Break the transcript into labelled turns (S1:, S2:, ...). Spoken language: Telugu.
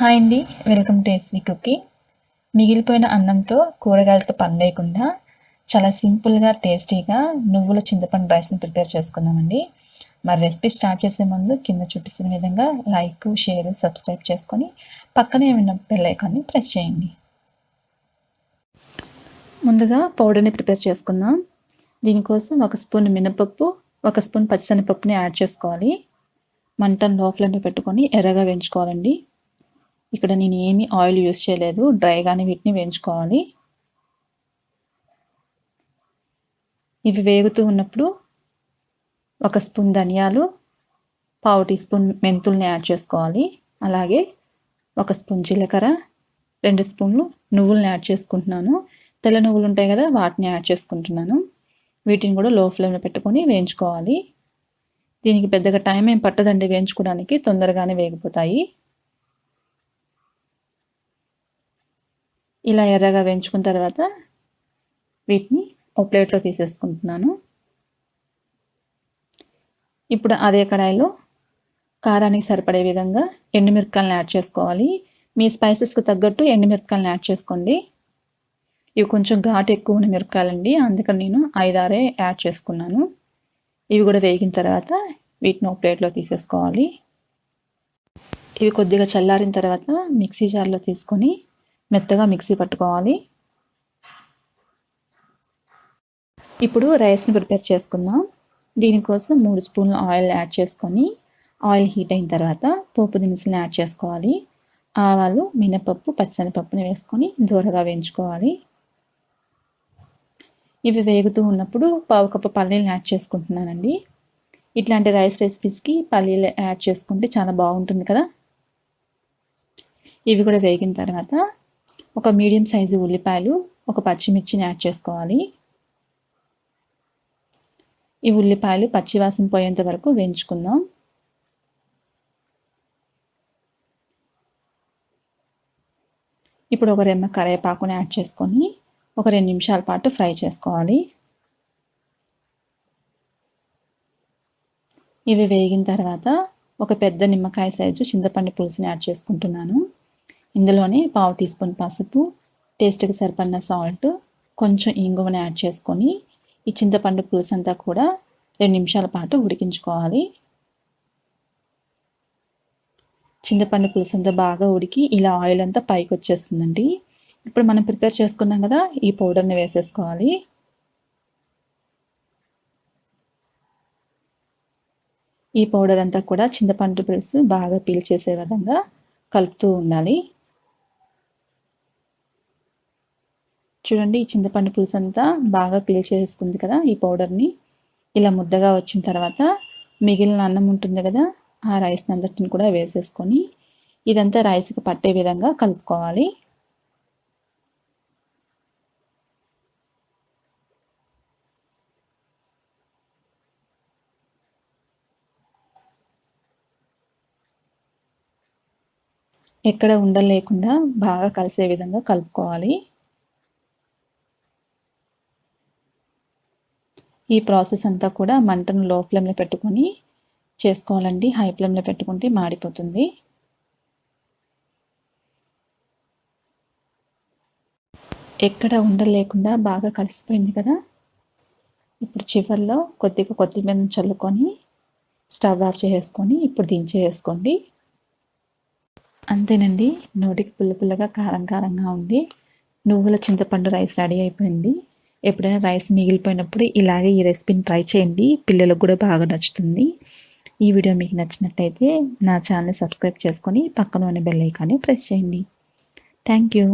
S1: హాయ్ అండి. వెల్కమ్ టు ఎస్వి కుకింగ్ మిగిలిపోయిన అన్నంతో కూరగాయలతో పని లేకుండా చాలా సింపుల్గా టేస్టీగా నువ్వుల చింతపండు రైస్ని ప్రిపేర్ చేసుకుందామండి. మరి రెసిపీ స్టార్ట్ చేసే ముందు కింద చూపిస్తున్న విధంగా లైక్ షేర్ సబ్స్క్రైబ్ చేసుకొని పక్కనే ఉన్న బెల్ ఐకాన్ని ప్రెస్ చేయండి. ముందుగా పౌడర్ని ప్రిపేర్ చేసుకుందాం. దీనికోసం ఒక స్పూన్ మినపప్పు ఒక స్పూన్ పచ్చిశనగపప్పుని యాడ్ చేసుకోవాలి. మంటను లో ఫ్లేమ్లో పెట్టుకొని ఎర్రగా వేయించుకోవాలండి. ఇక్కడ నేను ఏమీ ఆయిల్ యూజ్ చేయలేదు. డ్రైగానే వీటిని వేయించుకోవాలి. ఇవి వేగుతూ ఉన్నప్పుడు ఒక స్పూన్ ధనియాలు పావు టీ స్పూన్ మెంతుల్ని యాడ్ చేసుకోవాలి. అలాగే ఒక స్పూన్ జీలకర్ర రెండు స్పూన్లు నువ్వులను యాడ్ చేసుకుంటున్నాను. తెల్ల నువ్వులు ఉంటాయి కదా వాటిని యాడ్ చేసుకుంటున్నాను. వీటిని కూడా లో ఫ్లేమ్లో పెట్టుకొని వేయించుకోవాలి. దీనికి పెద్దగా టైం ఏం పట్టదండి వేయించుకోవడానికి తొందరగానే వేగిపోతాయి. ఇలా ఎర్రగా వేయించుకున్న తర్వాత వీటిని ఒక ప్లేట్లో తీసేసుకుంటున్నాను. ఇప్పుడు అదే కడాయిలో కారానికి సరిపడే విధంగా ఎండుమిరపకాయలను యాడ్ చేసుకోవాలి. మీ స్పైసెస్కి తగ్గట్టు ఎండుమిరపకాయలను యాడ్ చేసుకోండి. ఇవి కొంచెం ఘాటు ఎక్కువ ఉన్న మిరపకాయలండి. అందుకని నేను ఐదారే యాడ్ చేసుకున్నాను. ఇవి కూడా వేగిన తర్వాత వీటిని ఒక ప్లేట్లో తీసేసుకోవాలి. ఇవి కొద్దిగా చల్లారిన తర్వాత మిక్సీ జార్లో తీసుకొని మెత్తగా మిక్సీ పట్టుకోవాలి. ఇప్పుడు రైస్ని ప్రిపేర్ చేసుకుందాం. దీనికోసం మూడు స్పూన్లు ఆయిల్ యాడ్ చేసుకొని ఆయిల్ హీట్ అయిన తర్వాత పోపు దినుసులను యాడ్ చేసుకోవాలి. ఆవాలు మినపప్పు పచ్చనిపప్పుని వేసుకొని దూరగా వేయించుకోవాలి. ఇవి వేగుతూ ఉన్నప్పుడు పావు కప్పు పల్లీలను యాడ్ చేసుకుంటున్నానండి. ఇట్లాంటి రైస్ రెసిపీస్కి పల్లీలు యాడ్ చేసుకుంటే చాలా బాగుంటుంది కదా. ఇవి కూడా వేగిన తర్వాత ఒక మీడియం సైజు ఉల్లిపాయలు ఒక పచ్చిమిర్చిని యాడ్ చేసుకోవాలి. ఈ ఉల్లిపాయలు పచ్చివాసన పోయేంత వరకు వేయించుకుందాం. ఇప్పుడు ఒక రెమ్మ కరివేపాకుని యాడ్ చేసుకొని ఒక రెండు నిమిషాల పాటు ఫ్రై చేసుకోవాలి. ఇవి వేగిన తర్వాత ఒక పెద్ద నిమ్మకాయ సైజు చింతపండు పులుసుని యాడ్ చేసుకుంటున్నాను. ఇందులోనే పావు టీ స్పూన్ పసుపు టేస్ట్కి సరిపడిన సాల్ట్ కొంచెం ఇంగువని యాడ్ చేసుకొని ఈ చింతపండు పులుసు అంతా కూడా రెండు నిమిషాల పాటు ఉడికించుకోవాలి. చింతపండు పులుసు అంతా బాగా ఉడికి ఇలా ఆయిల్ అంతా పైకి వచ్చేస్తుందండి. ఇప్పుడు మనం ప్రిపేర్ చేసుకున్నాం కదా ఈ పౌడర్ని వేసేసుకోవాలి. ఈ పౌడర్ అంతా కూడా చింతపండు పులుసు బాగా పీల్చేసే విధంగా కలుపుతూ ఉండాలి. చూడండి ఈ చింతపండు పులుసు అంతా బాగా పీల్చేసుకుంది కదా ఈ పౌడర్ని. ఇలా ముద్దగా వచ్చిన తర్వాత మిగిలిన అన్నం ఉంటుంది కదా ఆ రైస్ని అంతటిని కూడా వేసేసుకొని ఇదంతా రైస్కి పట్టే విధంగా కలుపుకోవాలి. ఎక్కడ ఉండలేకుండా బాగా కలిసే విధంగా కలుపుకోవాలి. ఈ ప్రాసెస్ అంతా కూడా మంటను లో ఫ్లేమ్లో పెట్టుకొని చేసుకోవాలండి. హై ఫ్లేమ్లో పెట్టుకుంటే మాడిపోతుంది. ఎక్కడ ఉండలేకుండా బాగా కలిసిపోయింది కదా? ఇప్పుడు చివరిలో కొద్దిగా కొత్తిమీర చల్లుకొని స్టవ్ ఆఫ్ చేసుకొని ఇప్పుడు దించేసుకోండి. అంతేనండి. నోటికి పుల్ల పుల్లగా కారం కారంగా ఉండి నువ్వుల చింతపండు రైస్ రెడీ అయిపోయింది. ఎప్పుడైనా రైస్ మిగిలిపోయినప్పుడు ఇలాగే ఈ రెసిపీని ట్రై చేయండి. పిల్లలకు కూడా బాగా నచ్చుతుంది. ఈ వీడియో మీకు నచ్చినట్టయితే నా ఛానల్ సబ్స్క్రైబ్ చేసుకొని పక్కన ఉన్న బెల్ ఐకాన్ని ప్రెస్ చేయండి. Thank you.